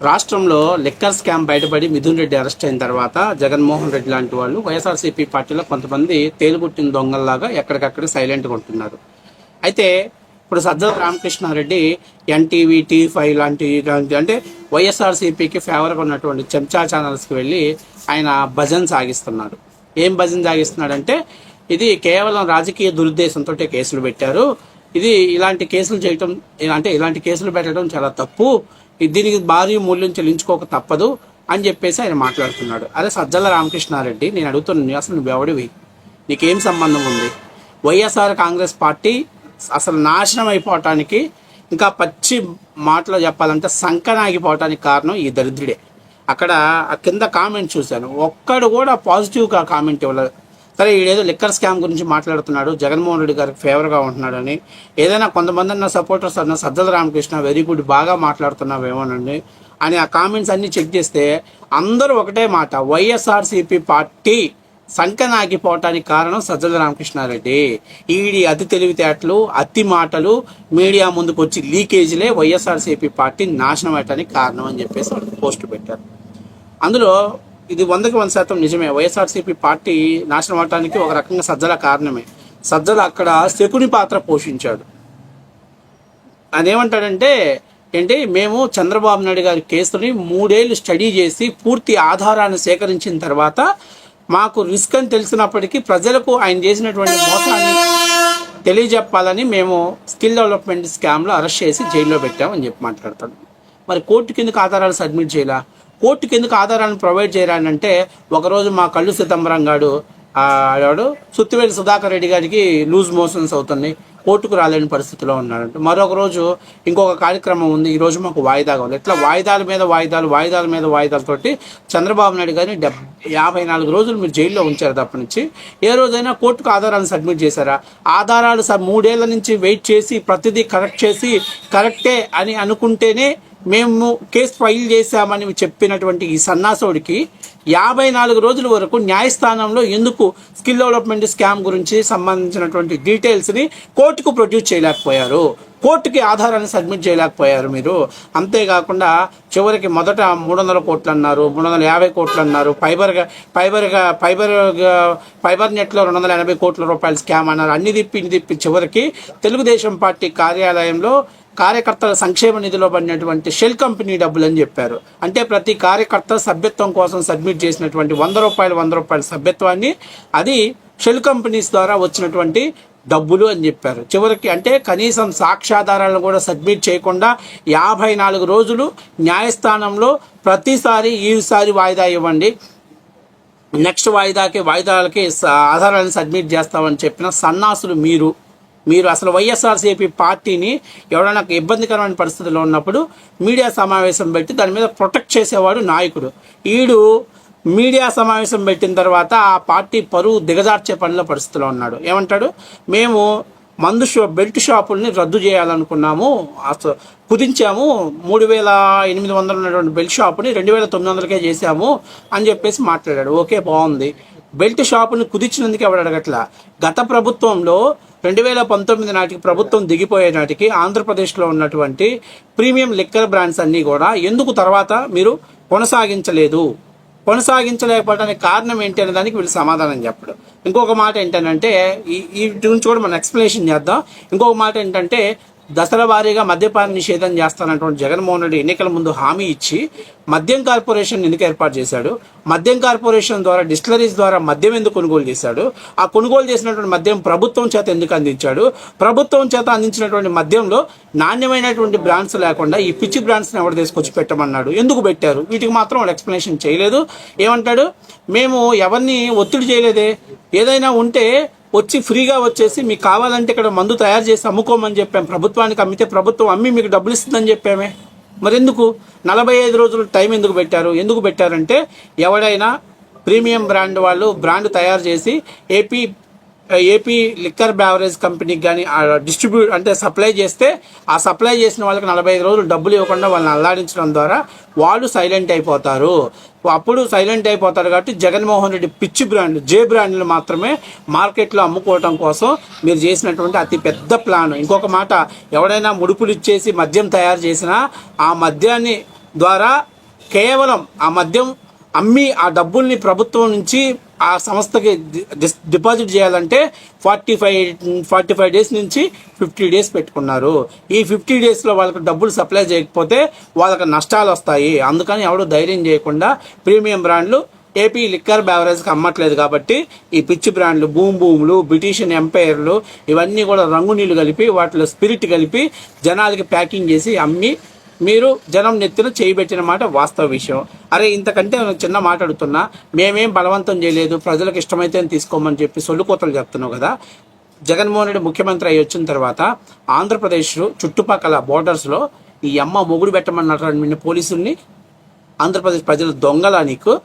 రాష్ట్రంలో liquor scam బయటపడి Mithun Reddy arrest అయిన తర్వాత జగన్మోహన్ రెడ్డి లాంటి వాళ్ళు వైఎస్ఆర్సీపీ పార్టీలో కొంతమంది తేలుగుట్టిన దొంగల్లాగా ఎక్కడికక్కడ సైలెంట్గా ఉంటున్నారు. అయితే ఇప్పుడు Sajjala Ramakrishna Reddy NTV T five లాంటి అంటే వైఎస్ఆర్సీపీకి ఫేవర్గా ఉన్నటువంటి చెంచా ఛానల్స్కి వెళ్ళి ఆయన భజన్ సాగిస్తున్నాడు ఏం భజన్ సాగిస్తున్నాడంటే ఇది కేవలం రాజకీయ దురుద్దేశంతో కేసులు పెట్టారు. ఇది ఇలాంటి కేసులు చేయటం అంటే ఇలాంటి కేసులు పెట్టడం చాలా తప్పు. దీనికి భారీ మూల్యం చెల్లించుకోక తప్పదు అని చెప్పేసి ఆయన మాట్లాడుతున్నాడు. అరే సజ్జల రామకృష్ణారెడ్డి నేను అడుగుతున్నాను అసలు నువ్వు ఎవడివి? నీకేం సంబంధం ఉంది? వైఎస్ఆర్ కాంగ్రెస్ పార్టీ అసలు నాశనం అయిపోవటానికి ఇంకా పచ్చి మాటలు చెప్పాలంటే సంకనాగిపోవటానికి కారణం ఈ దరిద్రుడే. అక్కడ ఆ కింద కామెంట్ చూశాను. ఒక్కడు కూడా పాజిటివ్గా కామెంట్ ఇవ్వలేదు సరే ఈడేదో లిక్కర్ స్కామ్ గురించి మాట్లాడుతున్నాడు జగన్మోహన్ రెడ్డి గారికి ఫేవర్గా ఉంటున్నాడని. ఏదైనా కొంతమంది అన్న సపోర్టర్స్ అన్న సజ్జల రామకృష్ణ వెరీ గుడ్ బాగా మాట్లాడుతున్నావేమోనండి. అని ఆ కామెంట్స్ అన్నీ చెక్ చేస్తే అందరూ ఒకటే మాట వైఎస్ఆర్సీపీ పార్టీ సంకనాగిపోవటానికి కారణం సజ్జల రామకృష్ణారెడ్డి. ఈడి అతి తెలివితేటలు అతి మాటలు మీడియా ముందుకు వచ్చి లీకేజీలే వైఎస్ఆర్సీపీ పార్టీ నాశనం అవటానికి కారణం అని చెప్పేసి వాళ్ళు పోస్ట్ పెట్టారు. అందులో ఇది వందకి వంద శాతం నిజమే. వైఎస్ఆర్సీపీ పార్టీ నాశనం అవటానికి ఒక రకంగా సజ్జల కారణమే. సజ్జల అక్కడ శకుని పాత్ర పోషించాడు. అదేమంటాడంటే ఏమంటాడంటే ఏంటి మేము చంద్రబాబు నాయుడు గారి కేసుని మూడేళ్ళు స్టడీ చేసి పూర్తి ఆధారాన్ని సేకరించిన తర్వాత మాకు రిస్క్ అని తెలిసినప్పటికీ ప్రజలకు ఆయన చేసినటువంటి మోసాన్ని తెలియజెప్పాలని మేము స్కిల్ డెవలప్మెంట్ స్కామ్లో అరెస్ట్ చేసి జైల్లో పెట్టామని చెప్పి మాట్లాడతాడు. మరి కోర్టు కిందకు ఆధారాలు సబ్మిట్ చేయాలా? కోర్టుకి ఎందుకు ఆధారాలను ప్రొవైడ్ చేయాలంటే ఒకరోజు మా కళ్ళు సితంబరం గాడు ఆడాడు సుత్తివేలి సుధాకర్ రెడ్డి గారికి లూజ్ మోషన్స్ అవుతున్నాయి. కోర్టుకు రాలేని పరిస్థితిలో ఉన్నాడంట. మరొక రోజు ఇంకొక కార్యక్రమం ఉంది. ఈ రోజు మాకు వాయిదా కావాలి ఇట్లా వాయిదాల మీద వాయిదాలు వాయిదాల మీద వాయిదాలతోటి చంద్రబాబు నాయుడు గారిని డెబ్ యాభై నాలుగు రోజులు మీరు జైల్లో ఉంచారు తప్ప నుంచి. ఏ రోజైనా కోర్టుకు ఆధారాలు సబ్మిట్ చేశారా? ఆధారాలు స- మూడేళ్ళ నుంచి వెయిట్ చేసి ప్రతిదీ కరెక్ట్ చేసి కరెక్టే అని అనుకుంటేనే మేము కేసు ఫైల్ చేశామని చెప్పినటువంటి ఈ సన్నాసుడికి యాభై నాలుగు రోజుల వరకు న్యాయస్థానంలో ఎందుకు స్కిల్ డెవలప్మెంట్ స్కామ్ గురించి సంబంధించినటువంటి డీటెయిల్స్ని కోర్టుకు ప్రొడ్యూస్ చేయలేకపోయారు. కోర్టుకి ఆధారాన్ని సబ్మిట్ చేయలేకపోయారు మీరు. అంతేకాకుండా చివరికి మొదట మూడు వందల కోట్లు అన్నారు మూడు వందల యాభై కోట్లు అన్నారు. ఫైబర్గా ఫైబర్గా ఫైబర్ ఫైబర్ నెట్లో రెండు వందల ఎనభై కోట్ల రూపాయల స్కామ్ అన్నారు. అన్ని తిప్పి తిప్పి చివరికి తెలుగుదేశం పార్టీ కార్యాలయంలో కార్యకర్తల సంక్షేమ నిధిలో పడినటువంటి షెల్ కంపెనీ డబ్బులు అని చెప్పారు. అంటే ప్రతి కార్యకర్త సభ్యత్వం కోసం సబ్మిట్ చేసినటువంటి వంద రూపాయలు వంద రూపాయల సభ్యత్వాన్ని అది షెల్ కంపెనీస్ ద్వారా వచ్చినటువంటి డబ్బులు అని చెప్పారు. చివరికి అంటే కనీసం సాక్ష్యాధారాలను కూడా సబ్మిట్ చేయకుండా యాభై నాలుగు రోజులు న్యాయస్థానంలో ప్రతిసారి ఈసారి వాయిదా ఇవ్వండి. నెక్స్ట్ వాయిదాకి వాయిదాలకి ఆధారాలను సబ్మిట్ చేస్తామని చెప్పిన సన్నాసులు మీరు. మీరు అసలు వైఎస్ఆర్సీపీ పార్టీని ఎవరైనా ఇబ్బందికరమైన పరిస్థితిలో ఉన్నప్పుడు మీడియా సమావేశం పెట్టి దాని మీద ప్రొటెక్ట్ చేసేవాడు నాయకుడు. ఈడు మీడియా సమావేశం పెట్టిన తర్వాత ఆ పార్టీ పరువు దిగజార్చే పనిలో పరిస్థితిలో ఉన్నాడు. ఏమంటాడు? మేము మందు షా బెల్ట్ షాపుల్ని రద్దు చేయాలనుకున్నాము. అసలు కుదించాము. మూడు వేల ఎనిమిది వందలు ఉన్నటువంటి బెల్ట్ షాపుని రెండు వేల తొమ్మిది వందలకే చేశాము అని చెప్పేసి మాట్లాడాడు. ఓకే బాగుంది. బెల్ట్ షాపుని కుదించినందుకు ఎవడు అడగట్లా? గత ప్రభుత్వంలో రెండు వేల పంతొమ్మిది నాటికి ప్రభుత్వం దిగిపోయే నాటికి ఆంధ్రప్రదేశ్లో ఉన్నటువంటి ప్రీమియం లిక్కర్ బ్రాండ్స్ అన్నీ కూడా ఎందుకు తర్వాత మీరు కొనసాగించలేదు? కొనసాగించలేకపోవడానికి కారణం ఏంటి అనే దానికి వీళ్ళు సమాధానం చెప్పడం. ఇంకొక మాట ఏంటంటే ఈ ఈ గురించి కూడా మనం ఎక్స్ప్లెనేషన్ చేద్దాం. ఇంకొక మాట ఏంటంటే దశల వారీగా మద్యపాన నిషేధం చేస్తానటువంటి జగన్మోహన్ రెడ్డి ఎన్నికల ముందు హామీ ఇచ్చి మద్యం కార్పొరేషన్ ఎందుకు ఏర్పాటు చేశాడు? మద్యం కార్పొరేషన్ ద్వారా డిస్టిలరీస్ ద్వారా మద్యం ఎందుకు కొనుగోలు చేశాడు? ఆ కొనుగోలు చేసినటువంటి మద్యం ప్రభుత్వం చేత ఎందుకు అందించాడు? ప్రభుత్వం చేత అందించినటువంటి మద్యంలో నాణ్యమైనటువంటి బ్రాండ్స్ లేకుండా ఈ పిచ్చి బ్రాండ్స్ని ఎవరు తీసుకొచ్చి పెట్టమన్నాడు? ఎందుకు పెట్టారు? వీటికి మాత్రం వాళ్ళు ఎక్స్ప్లెనేషన్ చేయలేదు. ఏమంటాడు? మేము ఎవరిని ఒత్తిడి చేయలేదే? ఏదైనా ఉంటే వచ్చి ఫ్రీగా వచ్చేసి మీకు కావాలంటే ఇక్కడ మందు తయారు చేసి అమ్ముకోమని చెప్పాం. ప్రభుత్వానికి అమ్మితే ప్రభుత్వం అమ్మి మీకు డబ్బులు ఇస్తుందని చెప్పామే. మరెందుకు? నలభై ఐదు రోజులు టైం ఎందుకు పెట్టారు? ఎందుకు పెట్టారంటే ఎవడైనా ప్రీమియం బ్రాండ్ వాళ్ళు బ్రాండ్ తయారు చేసి ఏపీ ఏపీ లిక్కర్ బ్యావరేజ్ కంపెనీకి కానీ డిస్ట్రిబ్యూట్ అంటే సప్లై చేస్తే ఆ సప్లై చేసిన వాళ్ళకి నలభై ఐదు రోజులు డబ్బులు ఇవ్వకుండా వాళ్ళని అల్లాడించడం ద్వారా వాళ్ళు సైలెంట్ అయిపోతారు. అప్పుడు సైలెంట్ అయిపోతారు కాబట్టి జగన్మోహన్ రెడ్డి పిచ్చి బ్రాండ్ జే బ్రాండ్లు మాత్రమే మార్కెట్లో అమ్ముకోవటం కోసం మీరు చేసినటువంటి అతి పెద్ద ప్లాన్. ఇంకొక మాట ఎవడైనా ముడుపులు ఇచ్చేసి మద్యం తయారు చేసినా ఆ మద్యాన్ని ద్వారా కేవలం ఆ మద్యం అమ్మి ఆ డబ్బుల్ని ప్రభుత్వం నుంచి ఆ సంస్థకి డిపాజిట్ చేయాలంటే forty five forty five days నుంచి ఫిఫ్టీ డేస్ పెట్టుకున్నారు. ఈ ఫిఫ్టీ డేస్లో వాళ్ళకి డబ్బులు సప్లై చేయకపోతే వాళ్ళకి నష్టాలు వస్తాయి. అందుకని ఎవడు ధైర్యం చేయకుండా ప్రీమియం బ్రాండ్లు ఏపీ లిక్కర్ బ్యావరేజ్కి అమ్మట్లేదు కాబట్టి ఈ పిచ్చి బ్రాండ్లు భూమ్ భూములు బ్రిటిషన్ ఎంపైర్లు ఇవన్నీ కూడా రంగు నీళ్ళు కలిపి వాటిలో స్పిరిట్ కలిపి జనాలకి ప్యాకింగ్ చేసి అమ్మి మీరు జనం నెత్తిన చేయబెట్టిన మాట వాస్తవ విషయం. అరే ఇంతకంటే చిన్న మాట్లాడుతున్నా మేమేం బలవంతం చేయలేదు. ప్రజలకు ఇష్టమైతే తీసుకోమని చెప్పి సొల్లుకోతలు చెప్తున్నావు కదా. జగన్మోహన్ రెడ్డి ముఖ్యమంత్రి అయ్యి వచ్చిన తర్వాత ఆంధ్రప్రదేశ్ చుట్టుపక్కల బోర్డర్స్లో ఈ అమ్మ మొగుడు పెట్టమన్నారు నిన్న పోలీసుల్ని. ఆంధ్రప్రదేశ్ ప్రజలు దొంగలా నీకు.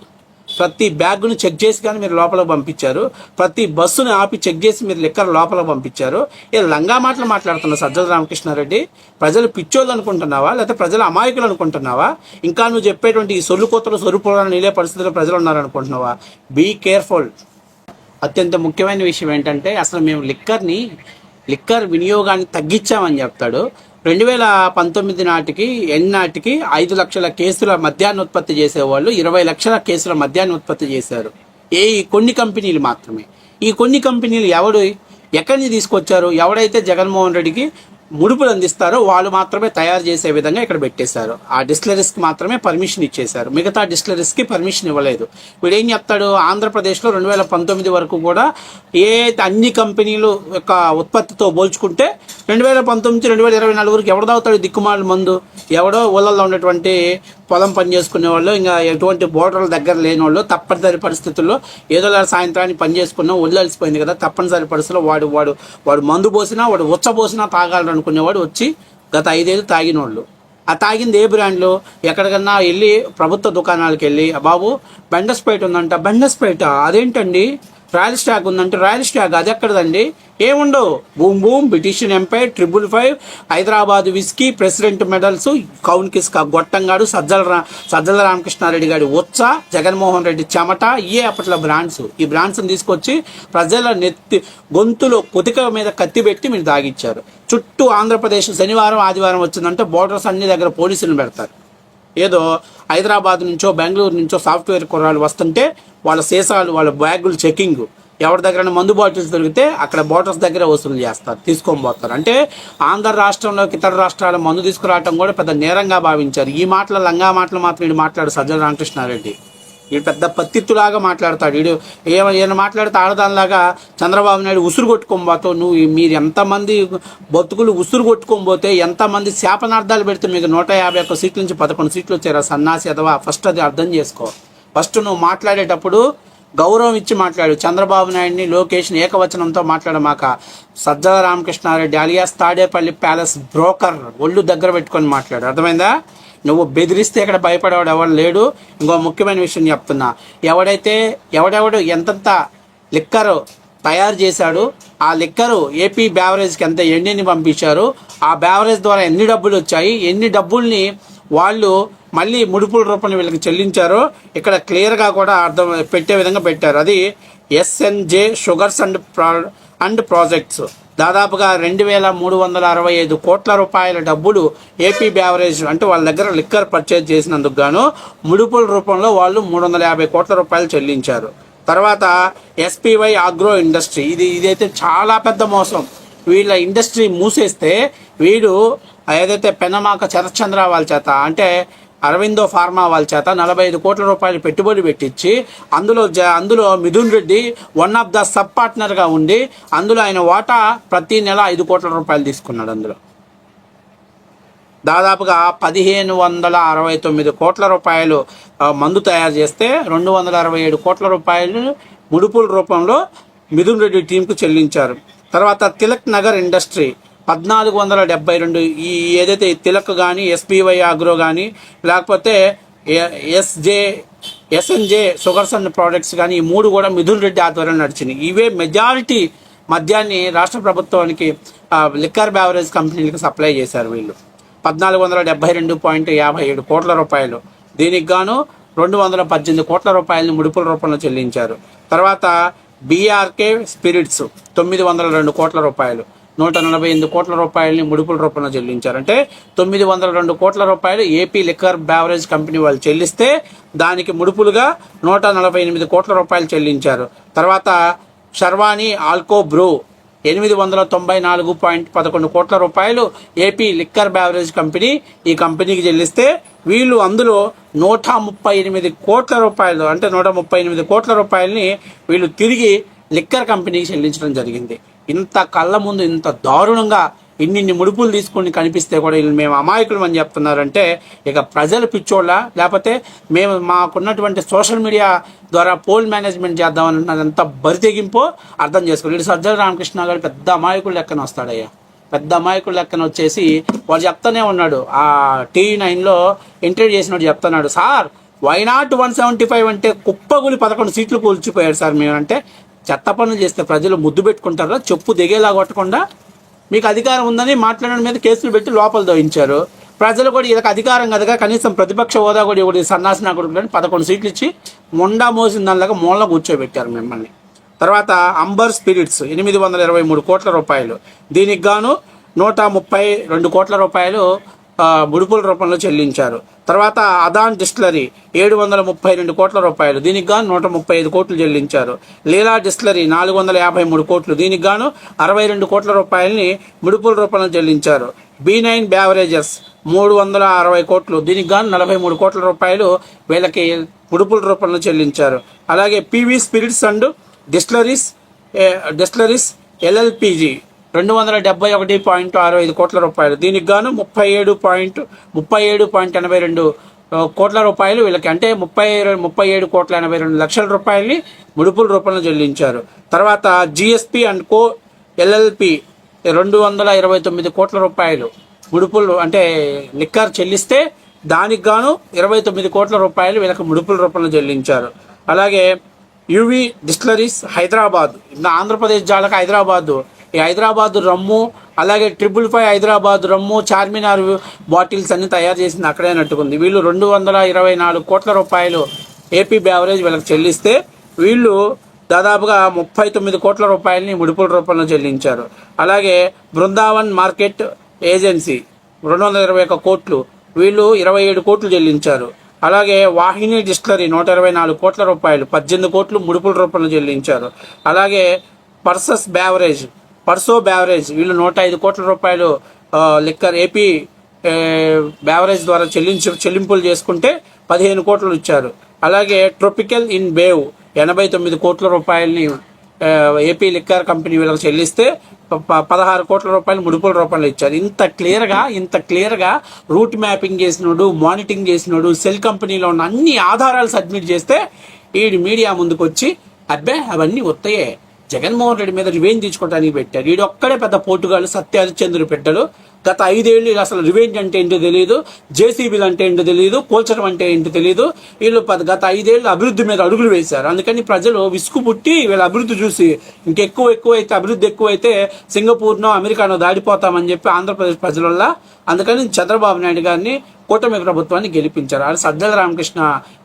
ప్రతి బ్యాగ్ను చెక్ చేసి కానీ మీరు లోపల పంపించారు. ప్రతి బస్సును ఆపి చెక్ చేసి మీరు లెక్కర్ లోపల పంపించారు. ఏ లంగా మాటలు మాట్లాడుతున్న సజ్జల రామకృష్ణారెడ్డి. ప్రజలు పిచ్చోళ్ళు అనుకుంటున్నావా? లేకపోతే ప్రజలు అమాయకులు అనుకుంటున్నావా? ఇంకా నువ్వు చెప్పేటువంటి ఈ సొల్లు కోతలు సొరుపులను నీలే పరిస్థితుల్లో ప్రజలు ఉన్నారనుకుంటున్నావా? బీ కేర్ఫుల్ అత్యంత ముఖ్యమైన విషయం ఏంటంటే అసలు మేము లిక్కర్ని లిక్కర్ వినియోగాన్ని తగ్గించామని చెప్తాడు. రెండు వేల పంతొమ్మిది నాటికి ఎన్నాటికి ఐదు లక్షల కేసుల మద్యాన్ని ఉత్పత్తి చేసేవాళ్ళు ఇరవై లక్షల కేసుల మద్యాన్ని ఉత్పత్తి చేశారు. ఏ కొన్ని కంపెనీలు మాత్రమే. ఈ కొన్ని కంపెనీలు ఎవడు ఎక్కడిని తీసుకొచ్చారు? ఎవడైతే జగన్మోహన్ రెడ్డికి ముడుపులు అందిస్తారో వాళ్ళు మాత్రమే తయారు చేసే విధంగా ఇక్కడ పెట్టేశారు. ఆ డిస్టిలరీస్కి మాత్రమే పర్మిషన్ ఇచ్చేశారు. మిగతా డిస్టిలరీస్కి పర్మిషన్ ఇవ్వలేదు. వీడు ఏం చెప్తాడు? ఆంధ్రప్రదేశ్లో రెండు వేల పంతొమ్మిది వరకు కూడా ఏ అన్ని కంపెనీలు యొక్క ఉత్పత్తితో పోల్చుకుంటే రెండు వేల పంతొమ్మిది రెండు వేల ఇరవై నాలుగు వరకు ఎవడు తాగుతాడు దిక్కుమాల మందు? ఎవడో ఊళ్ళల్లో ఉన్నటువంటి పొలం పని చేసుకునే వాళ్ళు ఇంకా ఎటువంటి బోర్డర్ల దగ్గర లేని వాళ్ళు తప్పనిసరి పరిస్థితుల్లో ఏదో సాయంత్రాన్ని సాయంత్రానికి పని చేసుకున్నాం ఒళ్ళు అలసిపోయింది కదా తప్పనిసరి పరిస్థితుల్లో వాడు వాడు వాడు మందు పోసినా వాడు ఉచ్చ పోసినా తాగాలనుకునేవాడు వచ్చి గత ఐదేళ్ళు తాగినోళ్ళు. ఆ తాగింది ఏ బ్రాండ్లో? ఎక్కడికన్నా వెళ్ళి ప్రభుత్వ దుకాణాలకు వెళ్ళి బాబు బెండస్పేట ఉందంట బెండస్పేట అదేంటండి? రాయల్ స్టాక్ ఉందంటే రాయల్ స్టాక్ అది ఎక్కడదండి? ఏముండవు. Boom boom British empire triple five Hyderabad whisky president medals కౌన్ కిస్కా గొట్టంగాడు సజ్జల రా సజ్జల రామకృష్ణారెడ్డి గారి ఉత్స జగన్మోహన్ రెడ్డి చెమట ఇయే అప్పట్లో బ్రాండ్స్. ఈ బ్రాండ్స్ని తీసుకొచ్చి ప్రజల నెత్తి గొంతులో కొతిక మీద కత్తి పెట్టి మీరు దాగిచ్చారు. చుట్టూ ఆంధ్రప్రదేశ్ శనివారం ఆదివారం వచ్చిందంటే బోర్డర్స్ అన్ని దగ్గర పోలీసులను పెడతారు. ఏదో హైదరాబాద్ నుంచో బెంగళూరు నుంచో సాఫ్ట్వేర్ కుర్రాళ్ళు వస్తుంటే వాళ్ళ సీసాలు వాళ్ళ బ్యాగులు చెకింగ్ ఎవరి దగ్గర మందు బాటిల్స్ దొరికితే అక్కడ బాటిల్స్ దగ్గర వసూలు చేస్తారు తీసుకొని పోతారు. అంటే ఆంధ్ర రాష్ట్రంలోకి ఇతర రాష్ట్రాల మందు తీసుకురావటం కూడా పెద్ద నేరంగా భావించారు. ఈ మాటల లంగా మాటలు మాత్రం వీడు మాట్లాడు సజ్జల రామకృష్ణారెడ్డి. ఈ పెద్ద పత్తిత్తులాగా మాట్లాడతాడు. వీడు ఏ ఏమైనా మాట్లాడితే ఆడదానిలాగా చంద్రబాబు నాయుడు ఉసురు కొట్టుకోబోతో నువ్వు మీరు ఎంతమంది బతుకులు ఉసురు కొట్టుకోబోతే ఎంతమంది శాపనార్థాలు పెడితే మీకు నూట యాభై ఒక్క సీట్ల నుంచి పదకొండు సీట్లు వచ్చారా సన్నాసి అదవా? ఫస్ట్ అది అర్థం చేసుకో. ఫస్ట్ నువ్వు మాట్లాడేటప్పుడు గౌరవం ఇచ్చి మాట్లాడు. చంద్రబాబు నాయుడిని లోకేష్ ఏకవచనంతో మాట్లాడమాక. Sajjala Ramakrishna Reddy alias Tadepalli palace broker ఒళ్ళు దగ్గర పెట్టుకొని మాట్లాడు. అర్థమైందా? నువ్వు బెదిరిస్తే ఇక్కడ భయపడేవాడు ఎవడు లేడు. ఇంకో ముఖ్యమైన విషయం చెప్తున్నా. ఎవడైతే ఎవడెవడు ఎంతంత లిక్కరు తయారు చేశాడు ఆ లిక్కరు ఏపీ బ్యావరేజ్కి ఎంత ఎన్నిని పంపించారు ఆ బ్యావరేజ్ ద్వారా ఎన్ని డబ్బులు వచ్చాయి ఎన్ని డబ్బుల్ని వాళ్ళు మళ్ళీ ముడుపుల రూపంలో వీళ్ళకి చెల్లించారో ఇక్కడ క్లియర్గా కూడా అర్థం పెట్టే విధంగా పెట్టారు. అది ఎస్ఎన్జే షుగర్స్ అండ్ ప్రా అండ్ ప్రాజెక్ట్స్. దాదాపుగా రెండు వేల మూడు వందల అరవై ఐదు కోట్ల రూపాయల డబ్బులు ఏపీ బ్యావరేజ్ అంటే వాళ్ళ దగ్గర లిక్కర్ పర్చేజ్ చేసినందుకు గాను ముడుపుల రూపంలో వాళ్ళు మూడు వందల యాభై కోట్ల రూపాయలు చెల్లించారు. తర్వాత ఎస్పీవై ఆగ్రో ఇండస్ట్రీ ఇది ఇదైతే చాలా పెద్ద మోసం. వీళ్ళ ఇండస్ట్రీ మూసేస్తే వీడు ఏదైతే పెనమాక శరత్చంద్ర వాళ్ళ చేత అంటే అరవిందో ఫార్మా వాళ్ళ చేత నలభై ఐదు కోట్ల రూపాయలు పెట్టుబడి పెట్టించి అందులో జ అందులో Mithun Reddy one of the sub పార్ట్నర్గా ఉండి అందులో ఆయన వాటా ప్రతి నెల ఐదు కోట్ల రూపాయలు తీసుకున్నాడు అందులో. దాదాపుగా పదిహేను వందల అరవై తొమ్మిది కోట్ల రూపాయలు మందు తయారు చేస్తే రెండు వందల అరవై ఏడు కోట్ల రూపాయలు ముడుపుల రూపంలో మిథున్ రెడ్డి టీంకు చెల్లించారు. తర్వాత తిలక్ నగర్ ఇండస్ట్రీ పద్నాలుగు వందల డెబ్బై రెండు ఈ ఏదైతే తిలక్ కానీ ఎస్బీవై ఆగ్రో కానీ లేకపోతే SJ SNJ sugars and products కానీ ఈ మూడు కూడా మిథున్ రెడ్డి ఆధ్వర్యంలో నడిచినాయి. ఇవే మెజారిటీ మద్యాన్ని రాష్ట్ర ప్రభుత్వానికి లిక్కర్ బ్యావరేజ్ కంపెనీలకు సప్లై చేశారు వీళ్ళు. పద్నాలుగు వందల డెబ్బై రెండు పాయింట్ యాభై ఏడు కోట్ల రూపాయలు. దీనికి గాను రెండు వందల పద్దెనిమిది కోట్ల రూపాయలని ముడుపుల రూపంలో చెల్లించారు. తర్వాత బీఆర్కే స్పిరిట్స్ తొమ్మిది వందల రెండు కోట్ల రూపాయలు. నూట నలభై ఎనిమిది కోట్ల రూపాయలని ముడుపుల రూపంలో చెల్లించారు. అంటే తొమ్మిది వందల రెండు కోట్ల రూపాయలు ఏపీ లిక్కర్ బ్యావరేజ్ కంపెనీ వాళ్ళు చెల్లిస్తే దానికి ముడుపులుగా నూట నలభై ఎనిమిది కోట్ల రూపాయలు చెల్లించారు. తర్వాత షర్వాణి ఆల్కో బ్రూ ఎనిమిది వందల తొంభై నాలుగు పాయింట్ పదకొండు కోట్ల రూపాయలు ఏపీ లిక్కర్ బ్యావరేజ్ కంపెనీ ఈ కంపెనీకి చెల్లిస్తే వీళ్ళు అందులో నూట ముప్పై ఎనిమిది కోట్ల రూపాయలు అంటే నూట ముప్పై ఎనిమిది కోట్ల రూపాయలని వీళ్ళు తిరిగి లిక్కర్ కంపెనీకి చెల్లించడం జరిగింది. ఇంత కళ్ళ ముందు ఇంత దారుణంగా ఇన్నిన్ని ముడుపులు తీసుకుని కనిపిస్తే కూడా వీళ్ళు మేము అమాయకులు అని చెప్తున్నారంటే ఇక ప్రజలు పిచ్చోళ్ళ లేకపోతే మేము మాకున్నటువంటి సోషల్ మీడియా ద్వారా పోల్ మేనేజ్మెంట్ చేద్దామన్నదంతా బరితెగింపో అర్థం చేసుకోండి. వీడు సజ్జల రామకృష్ణ గారు పెద్ద అమాయకుల లెక్కన వస్తాడయ్యా. పెద్ద అమాయకుడు లెక్కన వచ్చేసి వాడు చెప్తానే ఉన్నాడు. ఆ టీవీ నైన్లో ఎంట్రీ చేసినట్టు చెప్తున్నాడు sir why not one seventy five అంటే కుప్పగులి పదకొండు సీట్లు కూల్చిపోయాడు సార్ మేము అంటే చెత్త పనులు చేస్తే ప్రజలు ముద్దు పెట్టుకుంటారా? చెప్పు దిగేలా కొట్టకుండా మీకు అధికారం ఉందని మాట్లాడడం మీద కేసులు పెట్టి లోపల దోయించారు. ప్రజలు కూడా వీళ్ళకి అధికారం కదగా కనీసం ప్రతిపక్ష హోదా కూడా ఇవ్వడు. సన్నాసిన కొడుకులని పదకొండు సీట్లు ఇచ్చి మొండా మోసిన దానిలాగా మూల కూర్చోబెట్టారు మిమ్మల్ని. తర్వాత అంబర్ స్పిరిట్స్ ఎనిమిది వందల ఇరవై మూడు కోట్ల రూపాయలు. దీనికి గాను నూట ముప్పై రెండు కోట్ల రూపాయలు ముడుపుల రూపంలో చెల్లించారు. తర్వాత అదాన్ డిస్టిలరీ ఏడు వందల ముప్పై రెండు కోట్ల రూపాయలు దీనికి గాను నూట ముప్పై ఐదు కోట్లు చెల్లించారు. లీలా డిస్టిలరీ నాలుగు వందల యాభై మూడు కోట్లు దీనికి గాను అరవై రెండు కోట్ల రూపాయలని ముడుపుల రూపంలో చెల్లించారు. బీ నైన్ బ్యావరేజెస్ మూడు వందల అరవై కోట్లు దీనికి గాను నలభై మూడు కోట్ల రూపాయలు వీళ్ళకి ముడుపుల రూపంలో చెల్లించారు. అలాగే PV spirits and distilleries distilleries LLPG రెండు వందల డెబ్బై ఒకటి పాయింట్ ఆరు ఐదు కోట్ల రూపాయలు. దీనికి గాను ముప్పై ఏడు పాయింట్ ముప్పై ఏడు పాయింట్ ఎనభై రెండు కోట్ల రూపాయలు వీళ్ళకి. అంటే ముప్పై ముప్పై ఏడు కోట్ల ఎనభై రెండు లక్షల రూపాయలని ముడుపుల రూపంలో చెల్లించారు. తర్వాత జిఎస్పి అండ్ కో ఎల్ఎల్పి రెండు వందల ఇరవై తొమ్మిది కోట్ల రూపాయలు ముడుపులు అంటే లిక్కర్ చెల్లిస్తే దానికి గాను ఇరవై తొమ్మిది కోట్ల రూపాయలు వీళ్ళకి ముడుపుల రూపంలో చెల్లించారు. అలాగే యువి డిస్టిలరీస్ హైదరాబాద్ ఆంధ్రప్రదేశ్ జాలకు హైదరాబాదు ఈ హైదరాబాద్ రమ్ము అలాగే triple five Hyderabad rum Charminar bottles అన్ని తయారు చేసింది అక్కడే నట్టుకుంది వీళ్ళు రెండు వందల ఇరవై నాలుగు కోట్ల రూపాయలు ఏపీ బ్యావరేజ్ వీళ్ళకి చెల్లిస్తే వీళ్ళు దాదాపుగా ముప్పై తొమ్మిది కోట్ల రూపాయలని ముడుపుల రూపంలో చెల్లించారు. అలాగే బృందావన్ మార్కెట్ ఏజెన్సీ రెండు వందల ఇరవై ఒక్క కోట్లు వీళ్ళు ఇరవై ఏడు కోట్లు చెల్లించారు. అలాగే వాహిని డిస్టిలరీ నూట ఇరవై నాలుగు కోట్ల రూపాయలు పద్దెనిమిది కోట్లు ముడుపుల రూపంలో చెల్లించారు. అలాగే పర్సస్ బ్యావరేజ్ పర్సో బ్యావరేజ్ వీళ్ళు నూట ఐదు కోట్ల రూపాయలు లిక్కర్ ఏపీ బ్యావరేజ్ ద్వారా చెల్లించి చెల్లింపులు చేసుకుంటే పదిహేను కోట్లు ఇచ్చారు. అలాగే ట్రోపికల్ ఇన్ బేవ్ ఎనభై తొమ్మిది కోట్ల రూపాయలని ఏపీ లిక్కర్ కంపెనీ వీళ్ళకి చెల్లిస్తే పదహారు కోట్ల రూపాయలు ముడుపుల రూపాయలు ఇచ్చారు. ఇంత క్లియర్గా ఇంత క్లియర్గా రూట్ మ్యాపింగ్ చేసినోడు మానిటరింగ్ చేసినోడు సెల్ కంపెనీలో ఉన్న అన్ని ఆధారాలు సబ్మిట్ చేస్తే ఈ మీడియా ముందుకు వచ్చి అబ్బే అవన్నీ వస్తాయే జగన్మోహన్ రెడ్డి మీద రివెంజ్ తీసుకోవడానికి పెట్టారు. ఈడు ఒక్కడే పెద్ద పోటుగాళ్ళు సత్య హరిశ్చంద్రుడు పెట్టాడు గత ఐదేళ్ళు అసలు రివెంజ్ అంటే ఏంటో తెలియదు జేసీబీలు అంటే ఏంటో తెలియదు పోల్చడం అంటే ఏంటో తెలియదు వీళ్ళు గత ఐదేళ్ళు అభివృద్ధి మీద అడుగులు వేశారు. అందుకని ప్రజలు విసుగు పుట్టి వీళ్ళ అభివృద్ధి చూసి ఇంకెక్కువ ఎక్కువ అయితే అభివృద్ధి ఎక్కువ అయితే సింగపూర్నో అమెరికానో దాడిపోతామని చెప్పి ఆంధ్రప్రదేశ్ ప్రజల అందుకని చంద్రబాబు నాయుడు గారిని కూటమి ప్రభుత్వాన్ని గెలిపించారు. అది సజ్జల రామకృష్ణ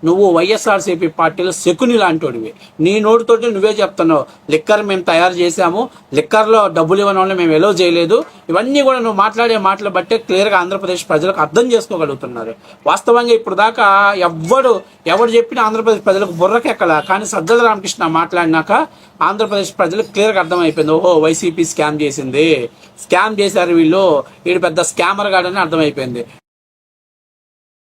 నువ్వు వైఎస్ఆర్సీపీ పార్టీలో శకుని లాంటివి నీ నోటితోటి నువ్వే చెప్తున్నావు. లిక్కర్ మేము తయారు చేశాము. లిక్కర్లో డబ్బులు ఇవ్వని వాళ్ళని మేము ఎలో చేయలేదు. ఇవన్నీ కూడా నువ్వు మాట్లాడే మాటలు బట్టే క్లియర్గా ఆంధ్రప్రదేశ్ ప్రజలకు అర్థం చేసుకోగలుగుతున్నారు. వాస్తవంగా ఇప్పుడు దాకా ఎవ్వడు ఎవడు చెప్పినా ఆంధ్రప్రదేశ్ ప్రజలకు బుర్రకెక్కల. కానీ సజ్జల రామకృష్ణ మాట్లాడినాక ఆంధ్రప్రదేశ్ ప్రజలకు క్లియర్గా అర్థమైపోయింది. ఓహో వైసీపీ స్కామ్ చేసింది. స్కామ్ చేశారు వీళ్ళు. వీడు పెద్ద స్కామర్ గాడని అర్థమైపోయింది.